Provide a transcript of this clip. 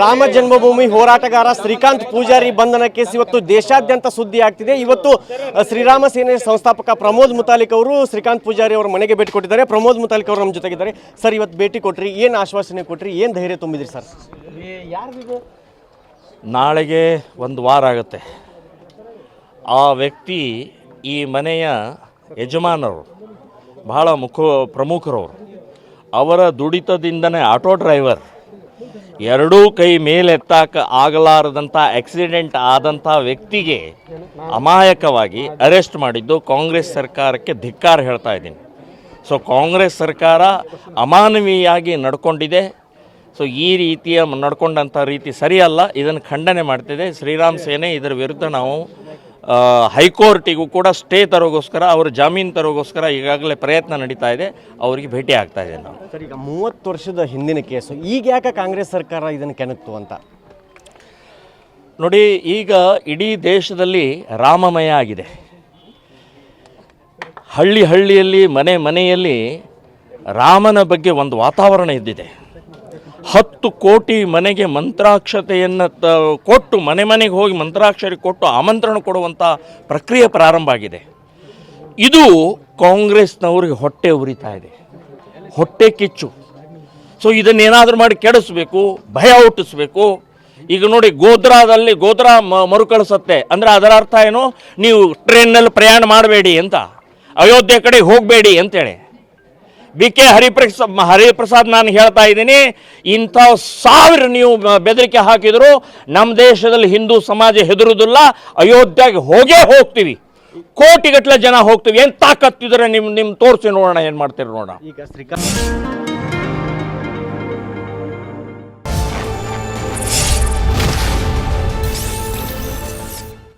ರಾಮ ಜನ್ಮಭೂಮಿ ಹೋರಾಟಗಾರ ಶ್ರೀಕಾಂತ್ ಪೂಜಾರಿ ಬಂಧನ ಕೇಸ್ ಇವತ್ತು ದೇಶಾದ್ಯಂತ ಸುದ್ದಿ ಆಗ್ತಿದೆ. ಇವತ್ತು ಶ್ರೀರಾಮ ಸೇನೆ ಸಂಸ್ಥಾಪಕ ಪ್ರಮೋದ್ ಮುತಾಲಿಕ್ ಅವರು ಶ್ರೀಕಾಂತ್ ಪೂಜಾರಿ ಅವರ ಮನೆಗೆ ಭೇಟಿ ಕೊಟ್ಟಿದ್ದಾರೆ. ಪ್ರಮೋದ್ ಮುತಾಲಿಕ್ ಅವರು ನಮ್ಮ ಜೊತೆಗಿದ್ದಾರೆ. ಸರ್, ಇವತ್ತು ಭೇಟಿ ಕೊಟ್ರಿ. ಏನು ಆಶ್ವಾಸನೆ ಕೊಟ್ರಿ? ಏನು ಧೈರ್ಯ ತುಂಬಿದ್ರಿ ಸರ್? ನಾಳೆಗೆ ಒಂದು ವಾರ ಆಗುತ್ತೆ. ಆ ವ್ಯಕ್ತಿ, ಈ ಮನೆಯ ಯಜಮಾನರು, ಬಹಳ ಮುಖ ಪ್ರಮುಖರವರು, ಅವರ ದುಡಿತದಿಂದನೇ ಆಟೋ ಡ್ರೈವರ್ ಎರಡೂ ಕೈ ಮೇಲೆತ್ತಾಕ ಆಗಲಾರದಂಥ ಆಕ್ಸಿಡೆಂಟ್ ಆದಂಥ ವ್ಯಕ್ತಿಗೆ ಅಮಾಯಕವಾಗಿ ಅರೆಸ್ಟ್ ಮಾಡಿದ್ದು ಕಾಂಗ್ರೆಸ್ ಸರ್ಕಾರಕ್ಕೆ ಧಿಕ್ಕಾರ ಹೇಳ್ತಾ ಇದ್ದೀನಿ. ಸೊ ಕಾಂಗ್ರೆಸ್ ಸರ್ಕಾರ ಅಮಾನವೀಯಾಗಿ ನಡ್ಕೊಂಡಿದೆ. ಸೊ ಈ ರೀತಿಯ ನಡ್ಕೊಂಡಂಥ ರೀತಿ ಸರಿಯಲ್ಲ. ಇದನ್ನು ಖಂಡನೆ ಮಾಡ್ತಿದೆ. ಶ್ರೀರಾಮ್ ಸೇನೆ ಇದರ ವಿರುದ್ಧ ನಾವು ಹೈಕೋರ್ಟಿಗೂ ಕೂಡ ಸ್ಟೇ ತರೋಗೋಸ್ಕರ ಅವರು ಜಾಮೀನು ತರೋಗೋಸ್ಕರ ಈಗಾಗಲೇ ಪ್ರಯತ್ನ ನಡೀತಾ ಇದೆ. ಅವರಿಗೆ ಭೇಟಿ ಆಗ್ತಾ ಇದೆ ನಾವು. ಸರ್ ಈಗ ಮೂವತ್ತು ವರ್ಷದ ಹಿಂದಿನ ಕೇಸು ಈಗ ಯಾಕೆ ಕಾಂಗ್ರೆಸ್ ಸರ್ಕಾರ ಇದನ್ನು ಕೆಣಕ್ತು ಅಂತ? ನೋಡಿ ಈಗ ಇಡೀ ದೇಶದಲ್ಲಿ ರಾಮಮಯ ಆಗಿದೆ. ಹಳ್ಳಿ ಹಳ್ಳಿಯಲ್ಲಿ ಮನೆ ಮನೆಯಲ್ಲಿ ರಾಮನ ಬಗ್ಗೆ ಒಂದು ವಾತಾವರಣ ಇದ್ದಿದೆ. ಹತ್ತು ಕೋಟಿ ಮನೆಗೆ ಮಂತ್ರಾಕ್ಷತೆಯನ್ನು ತ, ಕೊಟ್ಟು ಮನೆ ಮನೆಗೆ ಹೋಗಿ ಮಂತ್ರಾಕ್ಷರಿ ಕೊಟ್ಟು ಆಮಂತ್ರಣ ಕೊಡುವಂಥ ಪ್ರಕ್ರಿಯೆ ಪ್ರಾರಂಭ ಆಗಿದೆ. ಇದು ಕಾಂಗ್ರೆಸ್ನವ್ರಿಗೆ ಹೊಟ್ಟೆ ಉರಿತಾ ಇದೆ. ಹೊಟ್ಟೆ ಕಿಚ್ಚು. ಸೊ ಇದನ್ನೇನಾದರೂ ಮಾಡಿ ಕೆಡಿಸ್ಬೇಕು, ಭಯ ಹುಟ್ಟಿಸ್ಬೇಕು. ಈಗ ನೋಡಿ ಗೋದ್ರಾದಲ್ಲಿ ಗೋದ್ರಾ ಮರುಕಳಿಸುತ್ತೆ ಅಂದರೆ ಅದರ ಅರ್ಥ ಏನು? ನೀವು ಟ್ರೈನ್ನಲ್ಲಿ ಪ್ರಯಾಣ ಮಾಡಬೇಡಿ ಅಂತ. ಅಯೋಧ್ಯೆ ಕಡೆ ಹೋಗಬೇಡಿ ಅಂತೇಳಿ. ಬಿ ಕೆ ಹರಿಪ್ರಸ, ಹರಿಪ್ರಸಾದ್ ನಾನು ಹೇಳ್ತಾ ಇದ್ದೀನಿ, ಇಂಥ ಸಾವಿರ ನೀವು ಬೆದರಿಕೆ ಹಾಕಿದರೂ ನಮ್ಮ ದೇಶದಲ್ಲಿ ಹಿಂದೂ ಸಮಾಜ ಹೆದರುವುದಿಲ್ಲ, ಅಯೋಧ್ಯೆಗೆ ಹೋಗೇ ಹೋಗ್ತೀವಿ. ಕೋಟಿಗಟ್ಟಲೆ ಜನ ಹೋಗ್ತೀವಿ. ಏನು ತಾಕತ್ತಿದ್ರೆ ನಿಮ್ಮ ನಿಮ್ಮ ತೋರಿಸಿ ನೋಡೋಣ, ಏನು ಮಾಡ್ತೀರಿ ನೋಡೋಣ. ಈಗ